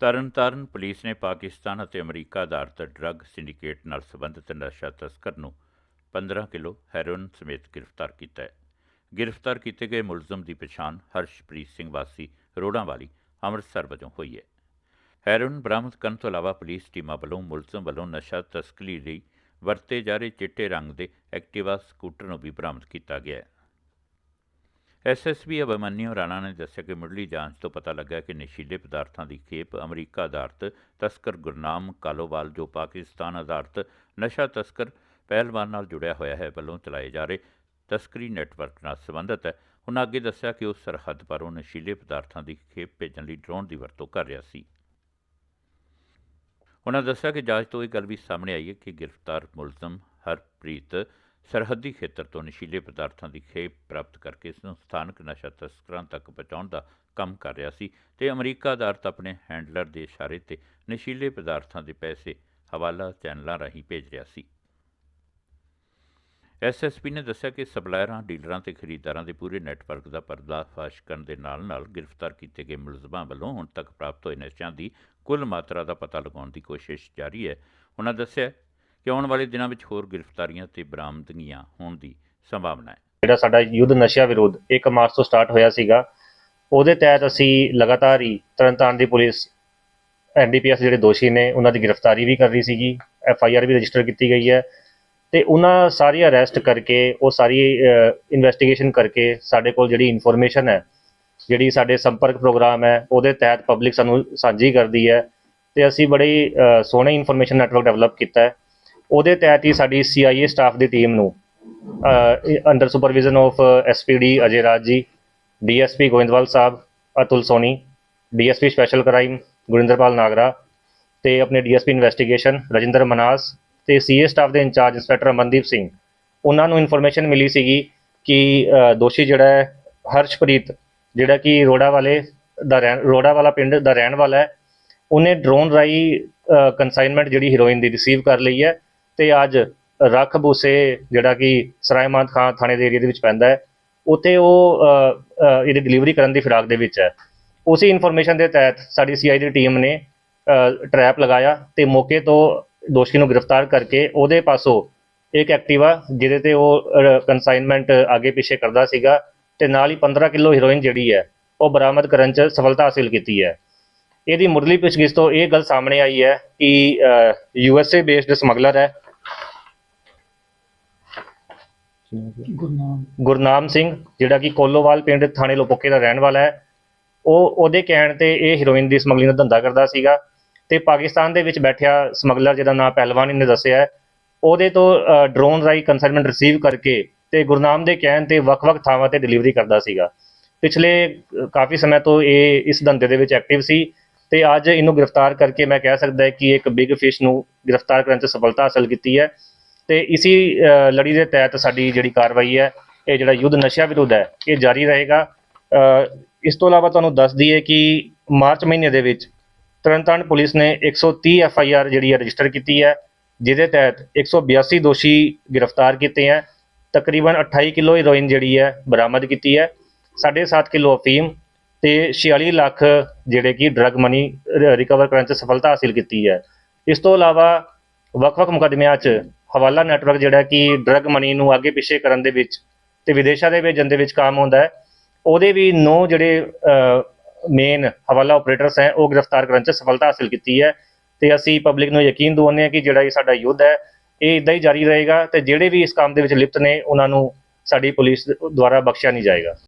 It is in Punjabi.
ਤਰਨਤਾਰਨ ਪੁਲਿਸ ਨੇ ਪਾਕਿਸਤਾਨ ਅਤੇ ਅਮਰੀਕਾ ਆਧਾਰਿਤ ਡਰੱਗ ਸਿੰਡੀਕੇਟ ਨਾਲ ਸੰਬੰਧਿਤ ਨਸ਼ਾ ਤਸਕਰ ਨੂੰ 15 ਕਿਲੋ ਹੈਰੋਇਨ ਸਮੇਤ ਗ੍ਰਿਫਤਾਰ ਕੀਤਾ ਹੈ। ਗ੍ਰਿਫਤਾਰ ਕੀਤੇ ਗਏ ਮੁਲਜ਼ਮ ਦੀ ਪਛਾਣ ਹਰਸ਼ਪ੍ਰੀਤ ਸਿੰਘ ਵਾਸੀ ਰੋੜਾਂ ਵਾਲੀ ਅੰਮ੍ਰਿਤਸਰ ਵਜੋਂ ਹੋਈ ਹੈ। ਹੈਰੋਇਨ ਬਰਾਮਦ ਕਰਨ ਤੋਂ ਇਲਾਵਾ ਪੁਲਿਸ ਟੀਮਾਂ ਵੱਲੋਂ ਮੁਲਜ਼ਮ ਵੱਲੋਂ ਨਸ਼ਾ ਤਸਕਰੀ ਲਈ ਵਰਤੇ ਜਾ ਰਹੇ ਚਿੱਟੇ ਰੰਗ ਦੇ ਐਕਟਿਵਾ ਸਕੂਟਰ ਨੂੰ ਵੀ ਬਰਾਮਦ ਕੀਤਾ ਗਿਆ ਹੈ। ਐਸਐਸਪੀ ਅਭਿਮਨਿਊ ਰਾਣਾ ਨੇ ਦੱਸਿਆ ਕਿ ਮੁੱਢਲੀ ਜਾਂਚ ਤੋਂ ਪਤਾ ਲੱਗਾ ਕਿ ਨਸ਼ੀਲੇ ਪਦਾਰਥਾਂ ਦੀ ਖੇਪ ਅਮਰੀਕਾ ਆਧਾਰਿਤ ਤਸਕਰ ਗੁਰਨਾਮ ਕਾਲੋਵਾਲ, ਜੋ ਪਾਕਿਸਤਾਨ ਆਧਾਰਿਤ ਨਸ਼ਾ ਤਸਕਰ ਪਹਿਲਵਾਨ ਨਾਲ ਜੁੜਿਆ ਹੋਇਆ ਹੈ, ਵੱਲੋਂ ਚਲਾਏ ਜਾ ਰਹੇ ਤਸਕਰੀ ਨੈਟਵਰਕ ਨਾਲ ਸੰਬੰਧਿਤ ਹੈ। ਉਹਨਾਂ ਅੱਗੇ ਦੱਸਿਆ ਕਿ ਉਹ ਸਰਹੱਦ ਪਰੋਂ ਨਸ਼ੀਲੇ ਪਦਾਰਥਾਂ ਦੀ ਖੇਪ ਭੇਜਣ ਲਈ ਡਰੋਨ ਦੀ ਵਰਤੋਂ ਕਰ ਰਿਹਾ ਸੀ। ਉਹਨਾਂ ਦੱਸਿਆ ਕਿ ਜਾਂਚ ਤੋਂ ਇਹ ਗੱਲ ਵੀ ਸਾਹਮਣੇ ਆਈ ਹੈ ਕਿ ਗ੍ਰਿਫਤਾਰ ਮੁਲਜ਼ਮ ਹਰਪ੍ਰੀਤ ਸਰਹੱਦੀ ਖੇਤਰ ਤੋਂ ਨਸ਼ੀਲੇ ਪਦਾਰਥਾਂ ਦੀ ਖੇਪ ਪ੍ਰਾਪਤ ਕਰਕੇ ਇਸ ਨੂੰ ਸਥਾਨਕ ਨਸ਼ਾ ਤਸਕਰਾਂ ਤੱਕ ਪਹੁੰਚਾਉਣ ਦਾ ਕੰਮ ਕਰ ਰਿਹਾ ਸੀ ਤੇ ਅਮਰੀਕਾ ਆਧਾਰਿਤ ਆਪਣੇ ਹੈਂਡਲਰ ਦੇ ਇਸ਼ਾਰੇ ਤੇ ਨਸ਼ੀਲੇ ਪਦਾਰਥਾਂ ਦੇ ਪੈਸੇ ਹਵਾਲਾ ਚੈਨਲਾਂ ਰਾਹੀਂ ਭੇਜ ਰਿਹਾ ਸੀ। ਐਸਐਸਪੀ ਨੇ ਦੱਸਿਆ ਕਿ ਸਪਲਾਇਰਾਂ, ਡੀਲਰਾਂ ਤੇ ਖਰੀਦਦਾਰਾਂ ਦੇ ਪੂਰੇ ਨੈਟਵਰਕ ਦਾ ਪਰਦਾਫਾਸ਼ ਕਰਨ ਦੇ ਨਾਲ-ਨਾਲ ਗ੍ਰਿਫਤਾਰ ਕੀਤੇ ਗਏ ਮੁਲਜ਼ਮਾਂ ਵੱਲੋਂ ਹੁਣ ਤੱਕ ਪ੍ਰਾਪਤ ਹੋਏ ਨਸ਼ਿਆਂ ਦੀ ਕੁੱਲ ਮਾਤਰਾ ਦਾ ਪਤਾ ਲਗਾਉਣ ਦੀ ਕੋਸ਼ਿਸ਼ ਜਾਰੀ ਹੈ। ਉਹਨਾਂ ਦੱਸਿਆ ਕਿ ਆਉਣ ਵਾਲੇ ਦਿਨਾਂ ਵਿੱਚ ਹੋਰ ਗ੍ਰਿਫਤਾਰੀਆਂ ਤੇ ਬਰਾਮਦਗੀਆਂ ਹੋਣ ਦੀ ਸੰਭਾਵਨਾ ਹੈ। ਜਿਹੜਾ ਸਾਡਾ ਯੁੱਧ ਨਸ਼ਿਆਂ ਵਿਰੋਧ 1 ਮਾਰਚ ਤੋਂ ਸਟਾਰਟ ਹੋਇਆ ਸੀਗਾ ਉਹਦੇ ਤਹਿਤ ਅਸੀਂ ਲਗਾਤਾਰ ਹੀ ਤਰਨਤਾਰਨ ਦੀ ਪੁਲਿਸ ਐਨਡੀਪੀਐਸ ਜਿਹੜੇ ਦੋਸ਼ੀ ਨੇ ਉਹਨਾਂ ਦੀ ਗ੍ਰਿਫਤਾਰੀ ਵੀ ਕਰ ਰਹੀ ਸੀਗੀ ਐਫ ਆਈ ਆਰ ਵੀ ਰਜਿਸਟਰ ਕੀਤੀ ਗਈ ਹੈ ਤੇ ਉਹਨਾਂ ਸਾਰੀ ਅਰੈਸਟ ਕਰਕੇ ਉਹ ਸਾਰੀ ਇਨਵੈਸਟੀਗੇਸ਼ਨ ਕਰਕੇ ਸਾਡੇ ਕੋਲ ਜਿਹੜੀ ਇਨਫੋਰਮੇਸ਼ਨ ਹੈ ਜਿਹੜੀ ਸਾਡੇ ਸੰਪਰਕ ਪ੍ਰੋਗਰਾਮ ਹੈ ਉਹਦੇ ਤਹਿਤ ਪਬਲਿਕ ਸਾਨੂੰ ਸਾਂਝੀ ਕਰਦੀ ਹੈ ਤੇ ਅਸੀਂ ਬੜੀ ਅ, ਇਨਫੋਰਮੇਸ਼ਨ ਨੈਟਵਰਕ ਡਿਵੈਲਪ ਕੀਤਾ ਹੈ। ਉਹਦੇ ਤਹਿਤ ਹੀ ਸਾਡੀ ਸੀਆਈਏ ਸਟਾਫ ਦੀ ਟੀਮ ਨੂੰ under supervision of SPD Ajay Raj ji DSP Goindwal Sahib, Atul Soni DSP special crime Gurinderpal Nagra ਤੇ ਆਪਣੇ ਡੀਐਸਪੀ ਇਨਵੈਸਟੀਗੇਸ਼ਨ ਰਜਿੰਦਰ ਮਨਾਸ ਤੇ ਸੀਏ ਸਟਾਫ ਦੇ ਇੰਚਾਰਜ ਇੰਸਪੈਕਟਰ ਅਮਨਦੀਪ ਸਿੰਘ। ਉਹਨਾਂ ਨੂੰ ਇਨਫੋਰਮੇਸ਼ਨ ਮਿਲੀ ਸੀਗੀ ਕਿ ਦੋਸ਼ੀ ਜਿਹੜਾ ਹੈ, ਹਰਸ਼ਪ੍ਰੀਤ, ਜਿਹੜਾ ਕਿ ਰੋੜਾ ਵਾਲੇ ਦਾ ਰਹਿਣ, ਰੋੜਾ ਵਾਲਾ ਪਿੰਡ ਦਾ ਰਹਿਣ ਵਾਲਾ ਹੈ, ਉਹਨੇ ਡਰੋਨ ਰਾਈ ਕੰਸਾਈਨਮੈਂਟ ਜਿਹੜੀ ਹੀਰੋਇਨ ਦੀ ਰਿਸੀਵ ਕਰ ਲਈ ਹੈ। ਤੇ ਅੱਜ ਰੱਖ ਬੂਸੇ ਜਿਹੜਾ ਕਿ ਸਰਾਇਮਾਨ ਖਾਨ ਥਾਣੇ ਦੇ ਏਰੀਆ ਦੇ ਵਿੱਚ ਪੈਂਦਾ ਹੈ, ਉੱਥੇ ਉਹ ਇਹਦੀ ਡਿਲੀਵਰੀ ਕਰਨ ਦੀ ਫਿਰਾਕ ਦੇ ਵਿੱਚ ਹੈ। ਉਸੇ ਇਨਫੋਰਮੇਸ਼ਨ ਦੇ ਤਹਿਤ ਸਾਡੀ ਸੀਆਈ ਦੀ ਟੀਮ ਨੇ ਟਰੈਪ ਲਗਾਇਆ ਤੇ ਮੌਕੇ ਤੋਂ ਦੋਸ਼ੀ ਨੂੰ ਗ੍ਰਿਫਤਾਰ ਕਰਕੇ ਉਹਦੇ ਪਾਸੋਂ ਇੱਕ ਐਕਟਿਵਾ ਜਿਹਦੇ ਤੇ ਉਹ ਕੰਸਾਈਨਮੈਂਟ ਅੱਗੇ ਪਿੱਛੇ ਕਰਦਾ ਸੀਗਾ ਤੇ ਨਾਲ ਹੀ 15 ਕਿਲੋ ਹੀਰੋਇਨ ਜਿਹੜੀ ਹੈ, ਉਹ ਬਰਾਮਦ ਕਰਨ 'ਚ ਸਫਲਤਾ ਹਾਸਿਲ ਕੀਤੀ ਹੈ। ਇਹਦੀ ਮੁੱਢਲੀ ਪੁੱਛਗਿੱਛ ਤੋਂ ਇਹ ਗੱਲ ਸਾਹਮਣੇ ਆਈ ਹੈ ਕਿ U S A based smuggler ਹੈ ਗੁਰਨਾਮ। ਗੁਰਨਾਮ ਸਿੰਘ ਜਿਹੜਾ ਕਿ ਕੋਲੋਵਾਲ ਪਿੰਡ ਥਾਣੇ ਲੋਪੋਕੇ ਦਾ ਰਹਿਣ ਵਾਲਾ ਹੈ। ਉਹ ਉਹਦੇ ਕਹਿਣ ਤੇ ਇਹ ਹੀਰੋਇਨ ਦੀ ਸਮਗਲਿੰਗ ਦਾ ਧੰਦਾ ਕਰਦਾ ਸੀਗਾ ਤੇ ਪਾਕਿਸਤਾਨ ਦੇ ਵਿੱਚ ਬੈਠਿਆ ਸਮਗਲਰ ਜਿਹਦਾ ਨਾਮ ਪਹਿਲਵਾਨ ਇਹਨੇ ਦੱਸਿਆ ਹੈ, ਉਹਦੇ ਤੋਂ ਡਰੋਨ ਰਾਈ ਕੰਸਾਈਨਮੈਂਟ ਰਿਸੀਵ ਕਰਕੇ ਤੇ ਗੁਰਨਾਮ ਦੇ ਕਹਿਣ ਤੇ ਵੱਖ-ਵੱਖ ਥਾਵਾਂ ਤੇ ਡਿਲੀਵਰੀ ਕਰਦਾ ਸੀਗਾ। ਪਿਛਲੇ ਕਾਫੀ ਸਮੇਂ ਤੋਂ ਇਹ ਇਸ ਧੰਦੇ ਦੇ ਵਿੱਚ ਐਕਟਿਵ ਸੀ ਤੇ ਅੱਜ ਇਹਨੂੰ ਗ੍ਰਿਫਤਾਰ ਕਰਕੇ ਮੈਂ ਕਹਿ ਸਕਦਾ ਕਿ ਇੱਕ ਬਿਗ ਫਿਸ਼ ਨੂੰ ਗ੍ਰਿਫਤਾਰ ਕਰਨ 'ਚ ਸਫਲਤਾ ਹਾਸਲ ਕੀਤੀ ਹੈ। ਤੇ ਇਸੀ ਲੜੀ ਦੇ ਤਹਿਤ ਸਾਡੀ ਜਿਹੜੀ ਕਾਰਵਾਈ ਹੈ, ਇਹ ਜਿਹੜਾ ਯੁੱਧ ਨਸ਼ਾ ਵਿਰੁੱਧ ਹੈ, ਇਹ ਜਾਰੀ ਰਹੇਗਾ। ਇਸ ਤੋਂ ਇਲਾਵਾ ਤੁਹਾਨੂੰ ਦੱਸ ਦਈਏ ਕਿ ਮਾਰਚ ਮਹੀਨੇ ਦੇ ਵਿੱਚ ਤਰਨਤਾਰਨ ਪੁਲਿਸ ਨੇ 130 ਐਫ ਆਈ ਆਰ ਜਿਹੜੀ ਹੈ ਰਜਿਸਟਰ ਕੀਤੀ ਹੈ, ਜਿਹਦੇ ਤਹਿਤ 182 ਦੋਸ਼ੀ ਗ੍ਰਿਫਤਾਰ ਕੀਤੇ ਹੈ, ਤਕਰੀਬਨ 28 ਕਿਲੋ ਹੀਰੋਇਨ ਜਿਹੜੀ ਹੈ ਬਰਾਮਦ ਕੀਤੀ ਹੈ 7.5 ਕਿਲੋ ਅਫੀਮ ਤੇ 46 ਲੱਖ ਜਿਹੜੇ ਕਿ ਡਰੱਗ ਮਨੀ ਰਿਕਵਰ ਕਰਨ 'ਚ ਸਫਲਤਾ ਹਾਸਿਲ ਕੀਤੀ ਹੈ। ਇਸ ਤੋਂ ਇਲਾਵਾ ਵੱਖ-ਵੱਖ ਮੁਕੱਦਮਿਆਂ 'ਚ ਹਵਾਲਾ ਨੈਟਵਰਕ ਜਿਹੜਾ ਕਿ ਡਰਗ ਮਨੀ ਨੂੰ ਅੱਗੇ ਪਿੱਛੇ ਕਰਨ ਦੇ ਵਿੱਚ ਤੇ ਵਿਦੇਸ਼ਾਂ ਦੇ ਭੇਜਣ ਦੇ ਵਿੱਚ ਕੰਮ ਹੁੰਦਾ ਹੈ, ਉਹਦੇ ਵੀ ਨੌ ਜਿਹੜੇ ਮੇਨ ਹਵਾਲਾ ਆਪਰੇਟਰਸ ਹੈ, ਉਹ ਗ੍ਰਿਫਤਾਰ ਕਰਨ 'ਚ ਸਫਲਤਾ ਹਾਸਿਲ ਕੀਤੀ ਹੈ ਤੇ ਅਸੀਂ ਪਬਲਿਕ ਨੂੰ ਯਕੀਨ ਦਿਵਾਉਂਦੇ ਹਾਂ ਕਿ ਜਿਹੜਾ ਇਹ ਸਾਡਾ ਯੁੱਧ ਹੈ, ਇਹ ਇਦਾਂ ਹੀ ਜਾਰੀ ਰਹੇਗਾ ਤੇ ਜਿਹੜੇ ਵੀ ਇਸ ਕੰਮ ਦੇ ਵਿੱਚ ਲਿਪਤ ਨੇ, ਉਹਨਾਂ ਨੂੰ ਸਾਡੀ ਪੁਲਿਸ ਦੁਆਰਾ ਬਖਸ਼ਿਆ ਨਹੀਂ ਜਾਏਗਾ।